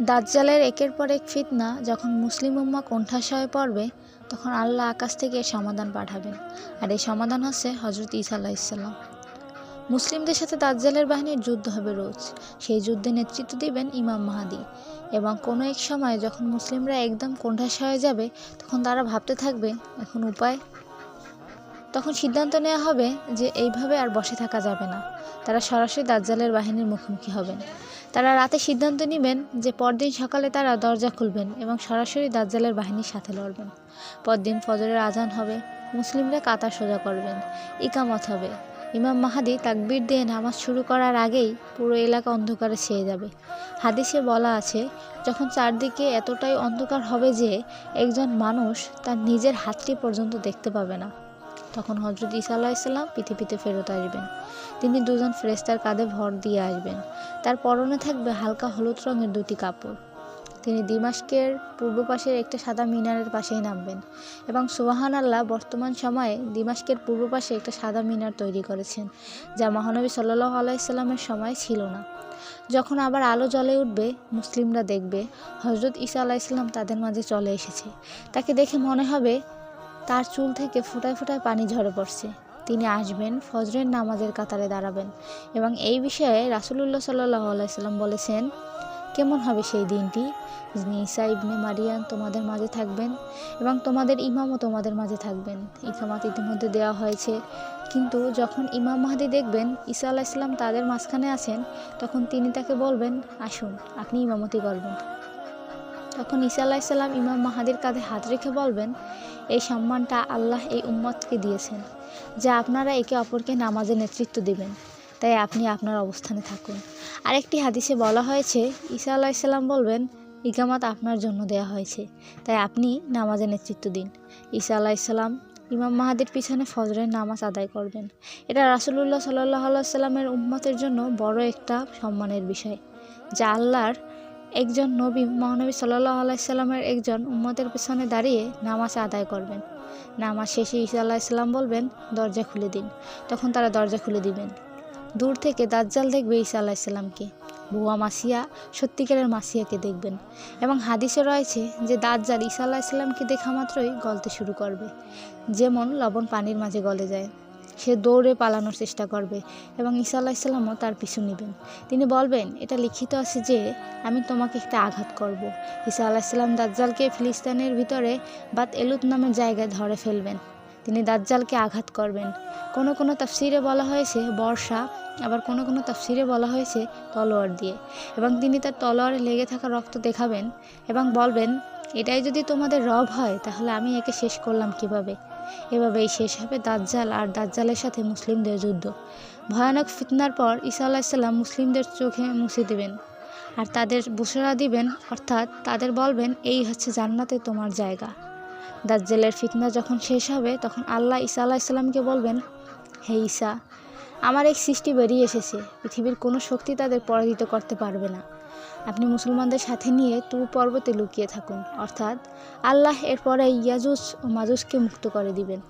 দাজ্জালের একের পর এক ফিতনা যখন মুসলিম উম্মা কোণঠাসা পড়বে, তখন আল্লাহ আকাশ থেকে সমাধান পাঠাবেন। আর এই সমাধান হচ্ছে হজরত ঈসা আলাহিসাল্লাম মুসলিমদের সাথে দাজ্জালের বাহিনীর যুদ্ধ হবে রোজ। সেই যুদ্ধে নেতৃত্ব দিবেন ইমাম মাহাদি। এবং কোনো এক সময় যখন মুসলিমরা একদম কোণঠাসা হয়ে যাবে, তখন তারা ভাবতে থাকবে, এখন উপায়? তখন সিদ্ধান্ত নেওয়া হবে যে এইভাবে আর বসে থাকা যাবে না। তারা সরাসরি দাজ্জালের বাহিনীর মুখোমুখি হবেন। তারা রাতে সিদ্ধান্ত নেবেন যে পরদিন সকালে তারা দরজা খুলবেন এবং সরাসরি দাজ্জালের বাহিনীর সাথে লড়বেন। পরদিন ফজরের আজান হবে, মুসলিমরা কাতার সোজা করবেন, ইকামত হবে। ইমাম মাহাদি তাকবির দিয়ে নামাজ শুরু করার আগেই পুরো এলাকা অন্ধকারে ছেয়ে যাবে। হাদিসে বলা আছে, যখন চারদিকে এতটাই অন্ধকার হবে যে একজন মানুষ তার নিজের হাতটি পর্যন্ত দেখতে পাবে না। তখন হজরত ইসা আলাহিসাল্লাম পৃথিবীতে ফেরত আসবেন। তিনি দুজন ফ্রেস্তার কাঁধে ভর দিয়ে আসবেন। তার পরনে থাকবে হালকা হলুদ রঙের দুটি কাপড়। তিনি দিমাস্কের পূর্ব পাশের একটা সাদা মিনারের পাশেই নামবেন এবং সোহান আল্লাহ বর্তমান সময়ে দিমাস্কের পূর্ব পাশে একটা সাদা মিনার তৈরি করেছেন, যা মহানবী সাল্লাহ আলাইসাল্লামের সময় ছিল না। যখন আবার আলো জ্বলে উঠবে, মুসলিমরা দেখবে হজরত ঈসা আলাইসাল্লাম তাদের মাঝে চলে এসেছে। তাকে দেখে মনে হবে তার চুল থেকে ফোটায় ফোটায় পানি ঝরে পড়ছে। তিনি আসবেন, ফজরের নামাজের কাতারে দাঁড়াবেন এবং এই বিষয়ে রাসুলুল্লাহ সাল্লাহ আলাইসাল্লাম বলেছেন, কেমন হবে সেই দিনটি? যিনি ইবনে মারিয়ান তোমাদের মাঝে থাকবেন এবং তোমাদের ইমামও তোমাদের মাঝে থাকবেন। ইকামাত ইতিমধ্যে দেওয়া হয়েছে। কিন্তু যখন ইমাম মাহাদি দেখবেন, ঈসা আলাহ ইসলাম তাদের মাঝখানে আছেন, তখন তিনি তাকে বলবেন, আসুন, আপনি ইমামতি করবেন। তখন ঈসা আলাহিসাল্লাম ইমাম মাহাদির কাঁধে হাত রেখে বলবেন, এই সম্মানটা আল্লাহ এই উম্মতকে দিয়েছেন, যা আপনারা একে অপরকে নামাজে নেতৃত্ব দিবেন। তাই আপনি আপনার অবস্থানে থাকুন। আরেকটি হাদিসে বলা হয়েছে, ঈসা আলাহিসাল্লাম বলবেন ইকামাত আপনার জন্য দেয়া হয়েছে, তাই আপনি নামাজে নেতৃত্ব দিন। ঈসা আলাহিসাল্লাম ইমাম মাহাদির পিছনে ফজরের নামাজ আদায় করবেন। এটা রাসুলুল্লাহ সাল্লাহ সাল্লামের উম্মতের জন্য বড় একটা সম্মানের বিষয়, যা আল্লাহর একজন নবী মহানবী সাল্লাহ আলাইসাল্লামের একজন উম্মতের পেছনে দাঁড়িয়ে নামাজ আদায় করবেন। নামাজ শেষে ঈসা আলাহিসাল্লাম বলবেন, দরজা খুলে দিন। তখন তারা দরজা খুলে দিবেন। দূর থেকে দাজ্জাল দেখবে ঈসা আলাহিসাল্লামকে ভুয়া মাসিয়া, সত্যিকারের মাসিয়াকে দেখবেন। এবং হাদিসে রয়েছে যে, দাজ্জাল ঈসা আলাহিসাল্লামকে দেখা মাত্রই গলতে শুরু করবে। যেমন লবণ পানির মাঝে গলে যায়। সে দৌড়ে পালানোর চেষ্টা করবে এবং ঈসা আলাহিসাল্লামও তার পিছু নেবেন। তিনি বলবেন, এটা লিখিত আছে যে আমি তোমাকে একটা আঘাত করব। ঈসা আলাহিসাল্লাম দাজ্জালকে ফিলিস্তানের ভিতরে বাত এলুত নামের জায়গায় ধরে ফেলবেন। তিনি দাজ্জালকে আঘাত করবেন। কোনো কোনো তাফসিরে বলা হয়েছে বর্ষা, আবার কোনো কোনো তাফসিরে বলা হয়েছে তলোয়ার দিয়ে। এবং তিনি তার তলোয়ারে লেগে থাকা রক্ত দেখাবেন এবং বলবেন, এটাই যদি তোমাদের রব হয়, তাহলে আমি একে শেষ করলাম কীভাবে? এভাবেই শেষ হবে দাজ্জাল আর দাজ্জালের সাথে মুসলিমদের যুদ্ধ। ভয়ানক ফিতনার পর ঈসা আলাহিসাল্লাম মুসলিমদের চোখে মুছে দেবেন আর তাদের বুসরা দিবেন, অর্থাৎ তাদের বলবেন, এই হচ্ছে জান্নাতে তোমার জায়গা। দাজ্জালের ফিতনা যখন শেষ হবে, তখন আল্লাহ ঈসা আলাহিসাল্লামকে বলবেন, হে ঈসা, আমার এক সৃষ্টি বেরিয়ে এসেছে। পৃথিবীর কোনো শক্তি তাদের পরাজিত করতে পারবে না। আপনি মুসলমানদের সাথে নিয়ে তুর পর্বতে লুকিয়ে থাকুন। অর্থাৎ আল্লাহ এরপরে ইয়াজুস ও মাজুসকে মুক্ত করে দিবেন।